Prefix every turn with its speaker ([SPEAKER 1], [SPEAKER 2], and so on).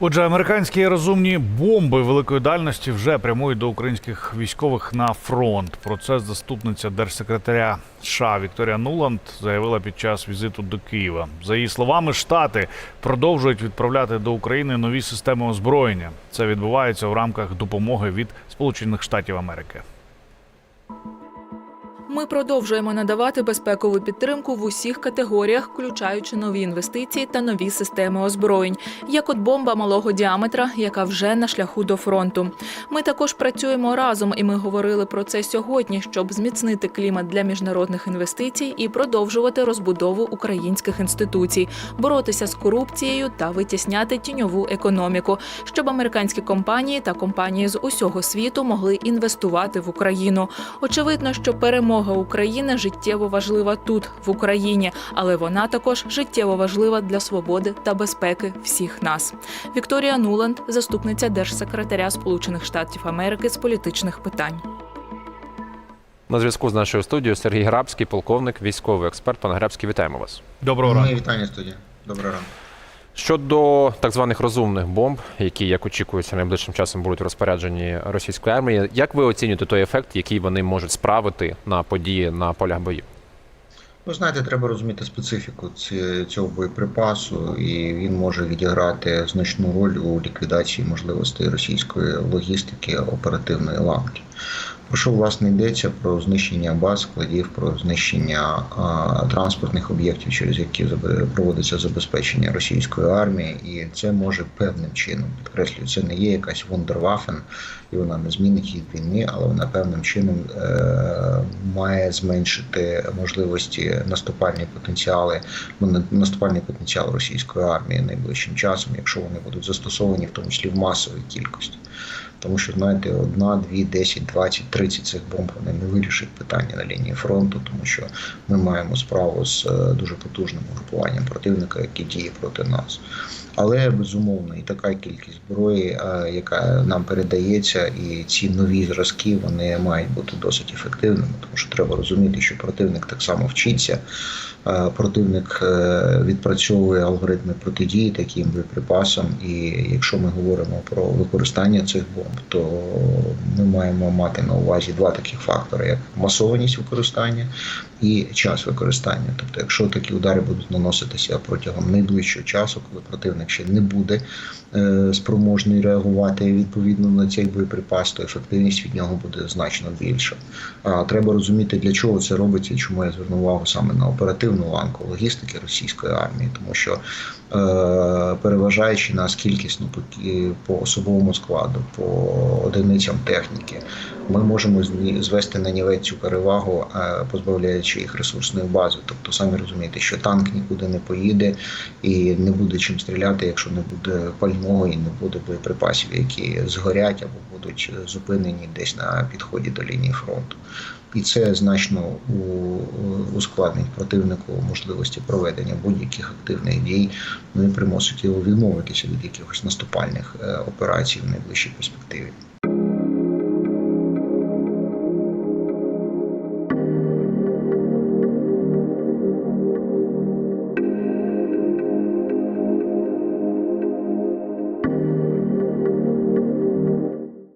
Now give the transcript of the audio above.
[SPEAKER 1] Отже, американські розумні бомби великої дальності вже прямують до українських військових на фронт. Про це заступниця держсекретаря США Вікторія Нуланд заявила під час візиту до Києва. За її словами, штати продовжують відправляти до України нові системи озброєння. Це відбувається в рамках допомоги від Сполучених Штатів Америки.
[SPEAKER 2] Ми продовжуємо надавати безпекову підтримку в усіх категоріях, включаючи нові інвестиції та нові системи озброєнь, як от бомба малого діаметра, яка вже на шляху до фронту. Ми також працюємо разом, і ми говорили про це сьогодні, щоб зміцнити клімат для міжнародних інвестицій і продовжувати розбудову українських інституцій, боротися з корупцією та витісняти тіньову економіку, щоб американські компанії та компанії з усього світу могли інвестувати в Україну. Очевидно, що перемога України життєво важлива тут, в Україні, але вона також життєво важлива для свободи та безпеки всіх нас. Вікторія Нуланд, заступниця держсекретаря Сполучених Штатів Америки з політичних питань.
[SPEAKER 3] На зв'язку з нашою студією Сергій Грабський, полковник, військовий експерт. Пане Грабський, вітаємо вас.
[SPEAKER 1] Доброго ранку.
[SPEAKER 4] вітання студія. Доброго ранку.
[SPEAKER 3] Щодо так званих розумних бомб, які, як очікується, найближчим часом будуть в розпорядженні російської армії, як ви оцінюєте той ефект, який вони можуть справити на події на полях боїв?
[SPEAKER 4] Ви знаєте, треба розуміти специфіку цього боєприпасу, і він може відіграти значну роль у ліквідації можливостей російської логістики оперативної ланки. Про що власне йдеться про знищення баз, складів, про знищення а, транспортних об'єктів, через які проводиться забезпечення російської армії, і це може певним чином підкреслюю, це не є якась вундервафен, і вона не змінить хід війни, але вона певним чином е, має зменшити можливості наступальні потенціали, наступальний потенціал російської армії найближчим часом, якщо вони будуть застосовані, в тому числі в масовій кількості. Тому що знаєте, одна, дві, 10, 20, 30 цих бомб вони не вирішать питання на лінії фронту, тому що ми маємо справу з е, дуже потужним групуванням противника, який діє проти нас. Але безумовно, і така кількість зброї, е, яка нам передається, і ці нові зразки вони мають бути досить ефективними, тому що треба розуміти, що противник так само вчиться. Е, Противник е, відпрацьовує алгоритми протидії таким боєприпасам, і якщо ми говоримо про використання цих бомб, то ми маємо мати на увазі два таких фактори: як масованість використання і час використання. Тобто, якщо такі удари будуть наноситися протягом найближчого часу, коли противник ще не буде е, спроможний реагувати відповідно на цей боєприпас, то ефективність від нього буде значно більша. А треба розуміти, для чого це робиться, і чому я звернув увагу саме на оперативну ланку логістики російської армії, тому що е, переважаючи нас кількісно по особовому складу, по одиницям техніки, ми можемо звести на нівець цю перевагу, е, позбавляючи їх ресурсної бази. Тобто, самі розумієте, що танк нікуди не поїде і не буде чим стріляти, якщо не буде пального і не буде боєприпасів, які згорять або будуть зупинені десь на підході до лінії фронту. І це значно ускладнить противнику можливості проведення будь-яких активних дій, ну і примусить його відмовитися від якихось наступальних е, операцій в найближчій перспективі.